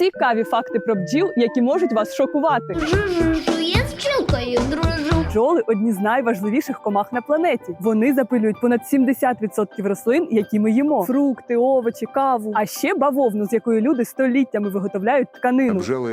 Цікаві факти про бджіл, які можуть вас шокувати. Жу-жу-жу, я з пчілкою дружу. Бджоли одні з найважливіших комах на планеті. Вони запилюють понад 70% рослин, які ми їмо: фрукти, овочі, каву. А ще бавовну, з якої люди століттями виготовляють тканину. Бджели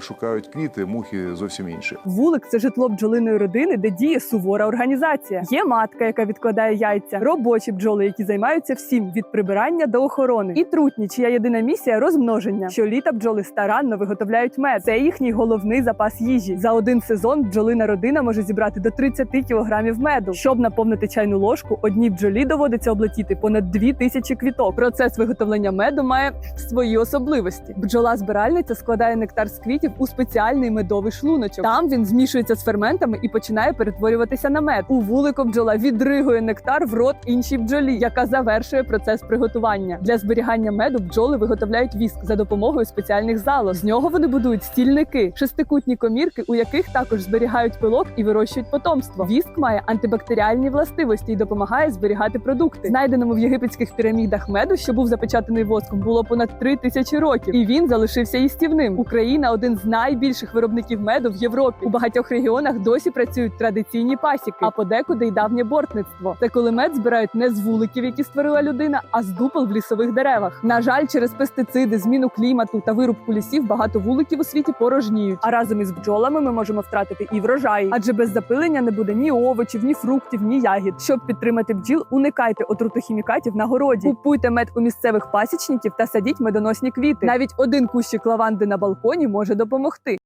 шукають квіти, мухи зовсім інші. Вулик це житло бджолиної родини, де діє сувора організація. Є матка, яка відкладає яйця, робочі бджоли, які займаються всім від прибирання до охорони, і трутні, чия єдина місія розмноження. Щоліта бджоли старанно виготовляють мед. Це їхній головний запас їжі. За один сезон бджолина родина може зібрати до 30 кілограмів меду. Щоб наповнити чайну ложку, одній бджолі доводиться облетіти понад 2 тисячі квіток. Процес виготовлення меду має свої особливості. Бджола-збиральниця складає нектар з квітів у спеціальний медовий шлуночок. Там він змішується з ферментами і починає перетворюватися на мед. У вулику бджола відригує нектар в рот іншій бджолі, яка завершує процес приготування. Для зберігання меду бджоли виготовляють віск за допомогою спеціальних залоз. З нього вони будують стільники, шестикутні комірки, у яких також зберігають пилок і вирощують потомство. Віск має антибактеріальні властивості і допомагає зберігати продукти. Знайденому в єгипетських пірамідах меду, що був запечатаний воском, було понад три тисячі років, і він залишився їстівним. Україна один з найбільших виробників меду в Європі. У багатьох регіонах досі працюють традиційні пасіки, а подекуди й давнє бортництво. Це коли мед збирають не з вуликів, які створила людина, а з дупел в лісових деревах. На жаль, через пестициди, зміну клімату та вирубку лісів багато вуликів у світі порожніють. А разом із бджолами ми можемо втратити і врожаї, адже без запилення не буде ні овочів, ні фруктів, ні ягід. Щоб підтримати бджіл, уникайте отруту хімікатів на городі. Купуйте мед у місцевих пасічників та садіть медоносні квіти. Навіть один кущик лаванди на балконі може допомогти.